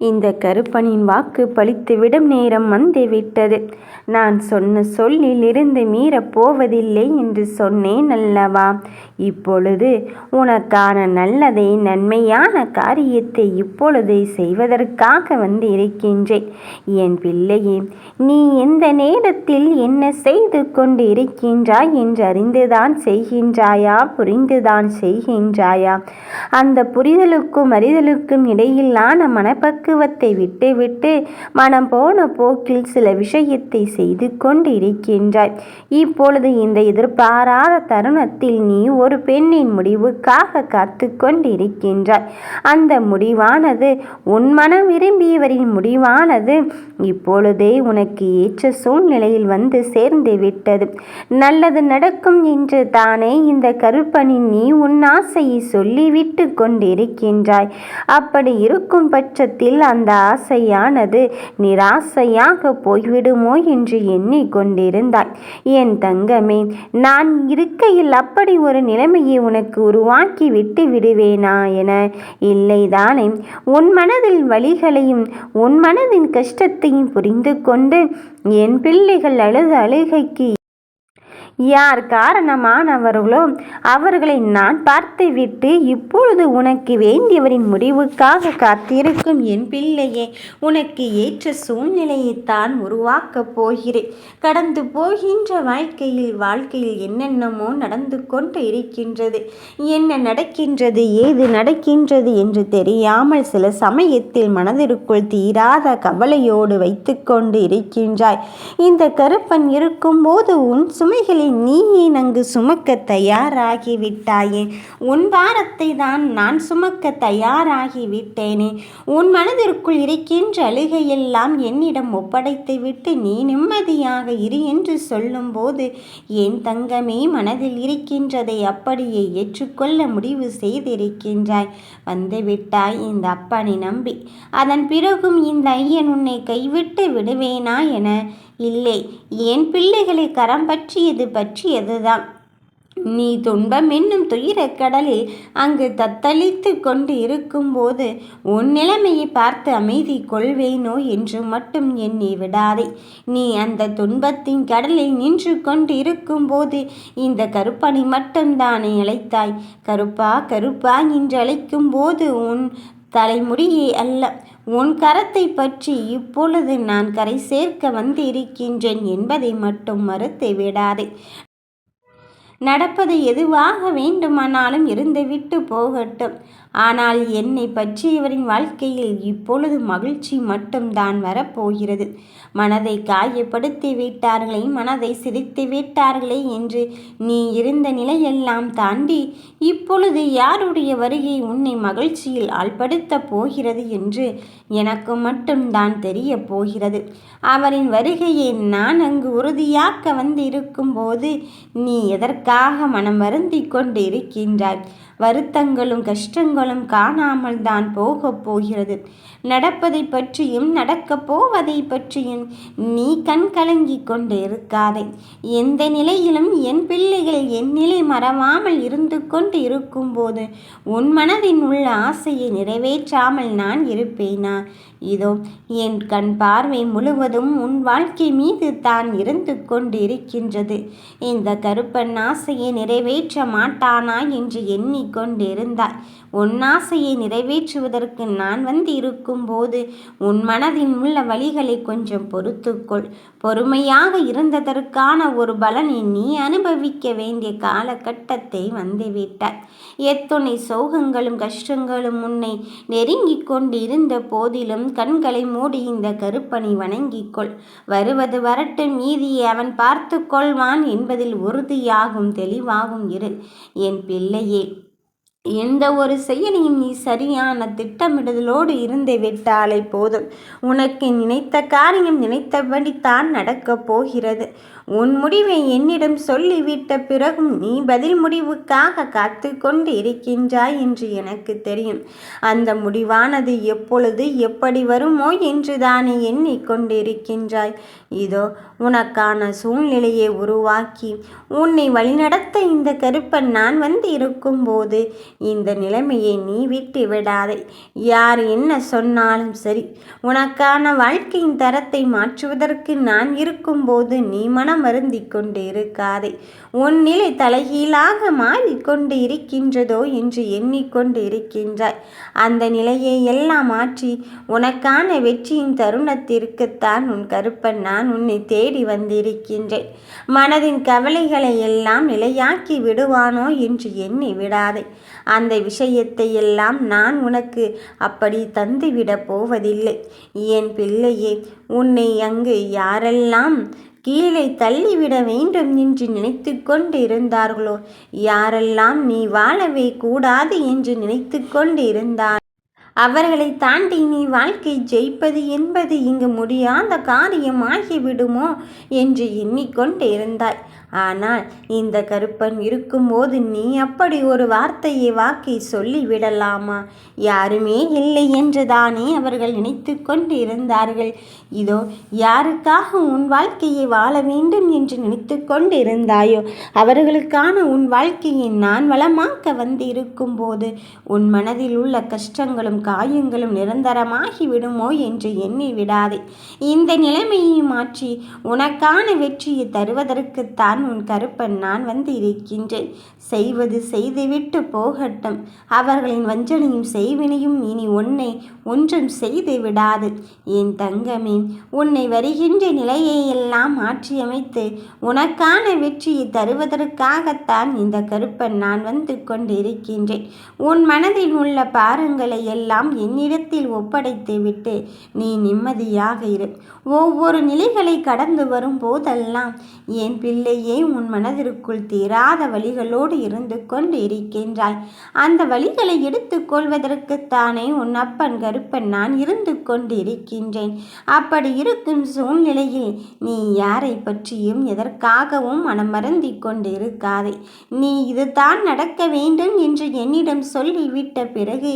இந்த கருப்பனின் வாக்கு பழித்துவிடும் நேரம் வந்துவிட்டது நான் சொன்ன சொல்லில் இருந்து மீறப் போவதில்லை என்று சொன்னேன் அல்லவா? இப்பொழுது உனக்கான நல்லதை நன்மையான காரியத்தை இப்பொழுது செய்வதற்காக வந்து இருக்கின்றேன் என் பிள்ளையே நீ எந்த நேரத்தில் என்ன செய்து கொண்டு இருக்கின்றாய் என்று அறிந்துதான் செய்கின்றாயா? புரிந்துதான் செய்கின்றாயா? அந்த புரிதலுக்கும் அறிதலுக்கும் இடையிலான மனப்பக்க பக்குவத்தை விட்டுவிட்டு மனம் போன போக்கில் சில விஷயத்தை செய்து கொண்டு இருக்கின்றாய் இப்பொழுது இந்த எதிர்பாராத தருணத்தில் நீ ஒரு பெண்ணின் முடிவுக்காக காத்து கொண்டிருக்கின்றாய். அந்த முடிவானது உன் மனம் விரும்பியவரின் முடிவானது. இப்பொழுதே உனக்கு ஏற்ற சூழ்நிலையில் வந்து சேர்ந்து விட்டது. நல்லது நடக்கும் என்று தானே இந்த கருப்பனின் நீ உன் ஆசையை சொல்லிவிட்டு கொண்டிருக்கின்றாய். அப்படி இருக்கும் பட்சத்தில் அந்த ஆசையானது நிராசையாக போய்விடுமோ என்று எண்ணிக்கொண்டிருந்தாய் என் தங்கமே நான் இருக்கையில் அப்படி ஒரு நிலைமையை உனக்கு உருவாக்கி விட்டு விடுவேனா என? இல்லைதானே உன் மனதில் வழிகளையும் உன் மனதின் கஷ்டத்தையும் புரிந்து கொண்டு என் பிள்ளைகள் அழுது அழுகைக்கு யார் காரணமானவர்களோ அவர்களை நான் பார்த்துவிட்டு இப்பொழுது உனக்கு வேண்டியவரின் முடிவுக்காக காத்திருக்கும் என் பிள்ளையே உனக்கு ஏற்ற சூழ்நிலையைத்தான் உருவாக்கப் போகிறேன். கடந்து போகின்ற வாழ்க்கையில் வாழ்க்கையில் என்னென்னமோ நடந்து கொண்டு இருக்கின்றது. என்ன நடக்கின்றது ஏது நடக்கின்றது என்று தெரியாமல் சில சமயத்தில் மனதிற்குள் தீராத கவலையோடு வைத்துக்கொண்டு இருக்கின்றாய். இந்த கருப்பன் இருக்கும்போது உன் சுமைகளில் நீ அங்கு சுமக்க தயாராகிவிட்டாயே உன் பாரத்தை தான் நான் சுமக்க தயாராகிவிட்டேனே உன் மனதிற்குள் இருக்கின்ற அழுகையெல்லாம் என்னிடம் ஒப்படைத்து விட்டு நீ நிம்மதியாக இரு என்று சொல்லும்போது என் தங்கமே மனதில் இருக்கின்றதை அப்படியே ஏற்றுக்கொள்ள முடிவு செய்திருக்கின்றாய். வந்துவிட்டாய் இந்த அப்பனை நம்பி. அதன் பிறகும் இந்த ஐயன் உன்னை கைவிட்டு விடுவேனா என. இல்லை என் பிள்ளைகளை கரம் பற்றியது பற்றியதுதான் நீ துன்பம் என்னும் துயரக் கடலில் அங்கு தத்தளித்து கொண்டு இருக்கும்போது உன் நிலைமையை பார்த்து அமைதி கொள்வேனோ என்று மட்டும் எண்ணி விடாதே. நீ அந்த துன்பத்தின் கடலில் நின்று கொண்டு இருக்கும்போது இந்த கருப்பனை மட்டும்தானே அழைத்தாய். கருப்பா கருப்பா என்று அழைக்கும் போது உன் தலைமுடியே அல்ல. உன் கரத்தை பற்றி இப்பொழுது நான் கரை சேர்க்க வந்திருக்கின்றேன் என்பதை மட்டும் மறுத்து விடாதே நடப்பது எதுவாக வேண்டுமானாலும் இருந்துவிட்டு போகட்டும். ஆனால் என்னை பற்றியவரின் வாழ்க்கையில் இப்பொழுது மகிழ்ச்சி மட்டும்தான் வரப்போகிறது. மனதை காயப்படுத்தி விட்டார்களே மனதை சிரித்து விட்டார்களே என்று நீ இருந்த நிலையெல்லாம் தாண்டி இப்பொழுது யாருடைய வருகை உன்னை மகிழ்ச்சியில் ஆள்படுத்தப் போகிறது என்று எனக்கு மட்டும்தான் தெரிய போகிறது. அவரின் வருகையை நான் அங்கு உறுதியாக்க வந்து இருக்கும்போது நீ எதற்காக மனம் வருந்தி கொண்டிருக்கின்றாய் வருத்தங்களும் கஷ்டங்களும் காணாமல் தான் போகப் போகிறது. நடப்பதை பற்றியும் நடக்கப் போவதை பற்றியும் நீ கண் கலங்கி கொண்டு இருக்காதே எந்த நிலையிலும் என் பிள்ளைகள் என் நிலை மறவாமல் இருந்து கொண்டு இருக்கும்போது உன் மனதின் உள்ள ஆசையை நிறைவேற்றாமல் நான் இருப்பேனா? இதோ என் கண் பார்வை முழுவதும் உன் வாழ்க்கை மீது தான் இருந்து கொண்டிருக்கின்றது. இந்த கருப்பன் ஆசையை நிறைவேற்ற மாட்டானா என்று எண்ணிக்கொண்டிருந்தாய் உன்னாசையை நிறைவேற்றுவதற்கு நான் வந்து இருக்கும்போது உன் மனதின் உள்ள வழிகளை கொஞ்சம் பொறுத்துக்கொள். பொறுமையாக இருந்ததற்கான ஒரு பலனை நீ அனுபவிக்க வேண்டிய காலகட்டத்தை வந்துவிட்டாய். எத்துணை சோகங்களும் கஷ்டங்களும் உன்னை நெருங்கிக் கொண்டு இருந்த போதிலும் கண்களை மூடி இந்த கருப்பனை வணங்கிக்கொள். வருவது வரட்டும் மீதியை அவன் பார்த்து கொள்வான் என்பதில் உறுதியாகும் தெளிவாகும் இரு. என் பிள்ளையே எந்த ஒரு செயலையும் நீ சரியான திட்டமிடுதலோடு இருந்து விட்டாலே போதும். உனக்கு நினைத்த காரியம் நினைத்தபடி தான் நடக்கப் போகிறது. உன் முடிவை என்னிடம் சொல்லிவிட்ட பிறகும் நீ பதில் முடிவுக்காக காத்து கொண்டு இருக்கின்றாய் என்று எனக்கு தெரியும். அந்த முடிவானது எப்பொழுது எப்படி வருமோ என்று தானே எண்ணிக்கொண்டிருக்கின்றாய் இதோ உனக்கான சூழ்நிலையை உருவாக்கி உன்னை வழிநடத்த இந்த கருப்பன் நான் வந்து இருக்கும்போது இந்த நிலைமையை நீ விட்டு விடாதே. யார் என்ன சொன்னாலும் சரி உனக்கான வாழ்க்கையின் தரத்தை மாற்றுவதற்கு நான் இருக்கும்போது நீ மனம் வருந்தி கொண்டு இருக்காதே. உன் நிலை தலைகீழாக மாறிக்கொண்டு இருக்கின்றதோ என்று எண்ணிக்கொண்டு இருக்கின்றாய். அந்த நிலையை எல்லாம் மாற்றி உனக்கான வெற்றியின் தருணத்திற்குத்தான் உன் கருப்பன் நான் உன்னை தேடி வந்திருக்கின்றேன். மனதின் கவலைகளை எல்லாம் நிலையாக்கி விடுவானோ என்று எண்ணி விடாதே. அந்த விஷயத்தை எல்லாம் நான் உனக்கு அப்படி தந்துவிடப் போவதில்லை. என் பிள்ளையே உன்னை அங்கு யாரெல்லாம் கீழே தள்ளிவிட வேண்டும் என்று நினைத்து கொண்டு இருந்தார்களோ யாரெல்லாம் நீ வாழவே கூடாது என்று நினைத்து கொண்டு இருந்தார் அவர்களை தாண்டி நீ வாழ்க்கை ஜெயிப்பது என்பது இங்கு முடியாத காரியமாகிவிடுமோ என்று எண்ணிக்கொண்டு இருந்தாய் ஆனால் இந்த கருப்பன் இருக்கும்போது நீ அப்படி ஒரு வார்த்தையை வாக்கை சொல்லிவிடலாமா? யாருமே இல்லை என்றுதானே அவர்கள் நினைத்து கொண்டு இருந்தார்கள் இதோ யாருக்காக உன் வாழ்க்கையை வாழ வேண்டும் என்று நினைத்து கொண்டு இருந்தாயோ அவர்களுக்கான உன் வாழ்க்கையை நான் வளமாக்க வந்து இருக்கும்போது உன் மனதில் உள்ள கஷ்டங்களும் காயங்களும் நிரந்தரமாகி விடுமோ என்று எண்ணி விடாதே. இந்த நிலைமையை மாற்றி உனக்கான வெற்றியை தருவதற்குத்தான் உன் கருப்பன் நான் வந்து இருக்கின்றேன் செய்வது செய்துவிட்டு போகட்டும். அவர்களின் வஞ்சனையும் செய்வினையும் இனி உன்னை ஒன்றும் செய்து விடாது என் தங்கமே உன்னை வருகின்ற நிலையை எல்லாம் மாற்றியமைத்து உனக்கான வெற்றியை தருவதற்காகத்தான் இந்த கருப்பன் நான் வந்து கொண்டிருக்கின்றேன். உன் மனதில் உள்ள பாரங்களை எல்லாம் என்னிடத்தில் ஒப்படைத்து விட்டு நீ நிம்மதியாக இரு. ஒவ்வொரு நிலைகளை கடந்து வரும் போதெல்லாம் என் பிள்ளையே உன் மனதிற்குள் தீராத வழிகளோடு இருந்து கொண்டு இருக்கின்றாய். அந்த வழிகளை எடுத்துக்கொள்வதற்குத்தானே உன் அப்பன் கருப்பன் நான் இருந்து கொண்டு இருக்கின்றேன். அப்படி இருக்கும் சூழ்நிலையில் நீ யாரை பற்றியும் எதற்காகவும் மனம் மறந்தி கொண்டு இருக்காதே நீ இதுதான் நடக்க வேண்டும் என்று என்னிடம் சொல்லிவிட்ட பிறகு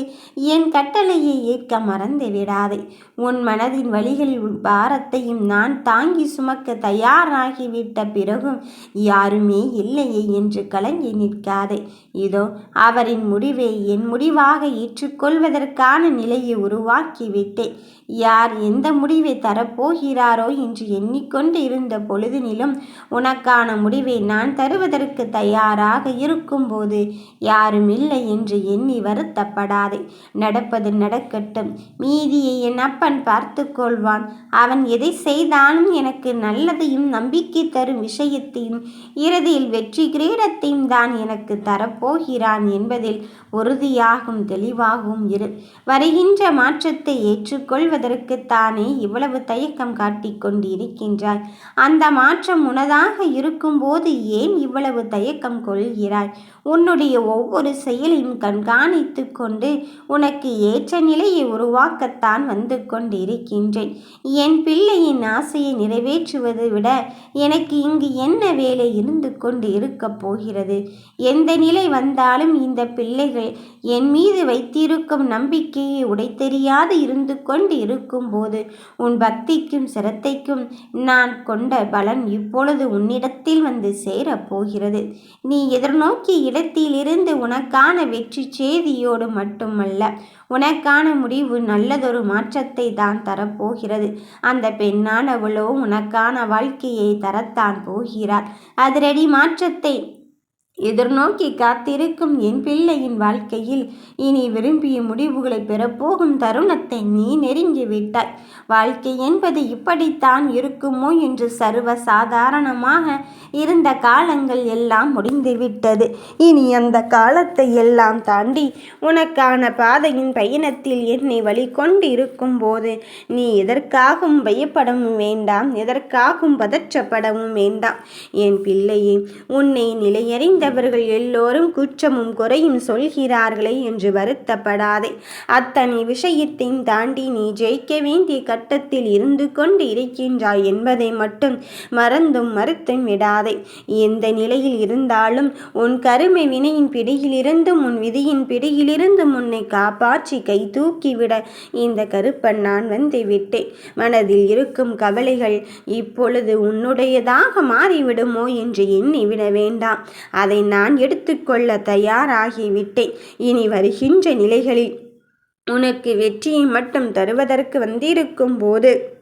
என் கட்டளையை ஏற்க மறந்து விடாதே. உன் மனதின் வழிகளில் பாரத்தையும் நான் தாங்கி சுமக்க தயாராகிவிட்ட பிறகும் யாருமே இல்லையே என்று கலங்கி நிற்காதே. இதோ அவரின் முடிவை என் முடிவாக ஏற்றுக்கொள்வதற்கான நிலையை உருவாக்கிவிட்டேன் யார் எந்த முடிவை தரப்போகிறாரோ என்று எண்ணிக்கொண்டு இருந்த பொழுதினிலும் உனக்கான முடிவை நான் தருவதற்கு தயாராக இருக்கும்போது யாரும் இல்லை என்று எண்ணி வருத்தப்படாதே. நடப்பது நடக்கட்டும். மீதியை என் அப்பன் பார்த்து கொள்வான் அவன் எதை செய்தாலும் எனக்கு நல்லதையும் நம்பிக்கை தரும் விஷயத்தையும் இறுதியில் வெற்றி கிரீடத்தையும் தான் எனக்கு தரப்போகிறான் என்பதில் உறுதியாகும் தெளிவாகவும் இரு. வருகின்ற மாற்றத்தை ஏற்றுக்கொள்வதற்குத்தானே இவ்வளவு தயக்கம் காட்டிக் கொண்டிருக்கின்றாய். அந்த மாற்றம் உனதாக இருக்கும்போது ஏன் இவ்வளவு தயக்கம் கொள்கிறாய்? உன்னுடைய ஒவ்வொரு செயலையும் கண்காணித்து கொண்டு உனக்கு ஏற்ற நிலையை உருவாக்கத்தான் வந்து கொண்டிருக்கின்றேன். என் பிள்ளையின் ஆசையை நிறைவேற்றுவதை விட எனக்கு இங்கு என்ன வேலை இருந்து கொண்டு இருக்கப் போகிறது. எந்த நிலை வந்தாலும் இந்த பிள்ளைகள் என் மீது வைத்திருக்கும் நம்பிக்கையை உடைத்தெரியாது இருந்து கொண்டு இருக்கும்போது உன் பக்திக்கும் சிரத்தைக்கும் நான் கொண்ட பலன் இப்பொழுது உன்னிடத்தில் வந்து சேரப் போகிறது. நீ எதிர்நோக்கிய இடத்திலிருந்து உனக்கான வெற்றி செய்தியோடு மட்டுமல்ல உனக்கான முடிவு நல்லதொரு மாற்றத்தை தான் தரப்போகிறது அந்த பெண்ணானவளோ உனக்கான வாழ்க்கையை தரத்தான் போகிறார் அதிரடி மாற்றத்தை எதிர்நோக்கி காத்திருக்கும் என் பிள்ளையின் வாழ்க்கையில் இனி விரும்பிய முடிவுகளை பெறப்போகும் தருணத்தை நீ நெருங்கிவிட்டாய் வாழ்க்கை என்பது இப்படித்தான் இருக்குமோ என்று சர்வ சாதாரணமாக இருந்த காலங்கள் எல்லாம் முடிந்துவிட்டது இனி அந்த காலத்தை எல்லாம் தாண்டி உனக்கான பாதையின் பயணத்தில் என்னை வழி கொண்டு இருக்கும்போது நீ எதற்காகவும் பயப்படவும் வேண்டாம் எதற்காகவும் பதற்றப்படவும் வேண்டாம். என் பிள்ளையே உன்னை நிலையறிந்த நிலையறிந்தவர்கள் எல்லோரும் குற்றமும் குறையும் சொல்கிறார்களே என்று வருத்தப்படாதே. அத்தனை விஷயத்தையும் தாண்டி நீ ஜெயிக்க வேண்டிய கட்டத்தில் இருந்து கொண்டு இருக்கின்றாய் என்பதை மட்டும் மறந்தும் மறுத்தும் விடாதே. எந்த நிலையில் இருந்தாலும் உன் கருமை வினையின் பிடியிலிருந்தும் உன் விதியின் பிடியிலிருந்தும் உன்னை காப்பாற்றி கை தூக்கிவிட இந்த கருப்பன் நான் வந்து விட்டேன். மனதில் இருக்கும் கவலைகள் இப்பொழுது உன்னுடையதாக மாறிவிடுமோ என்று எண்ணி விட வேண்டாம். அதை நான் எடுத்துக்கொள்ள தயாராகிவிட்டேன். இனி வருகின்ற நிலைகளில் உனக்கு வெற்றியை மட்டும் தருவதற்கு வந்திருக்கும் போது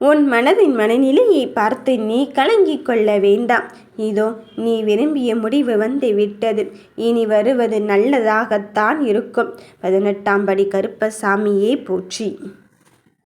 உன் மனதின் மனநிலையை பார்த்து நீ கலங்கிக் கொள்ள வேண்டாம். இதோ நீ விரும்பிய முடிவு வந்து விட்டது இனி வருவது நல்லதாகத்தான் இருக்கும். பதினெட்டாம் படி கருப்பசாமியே போற்றி.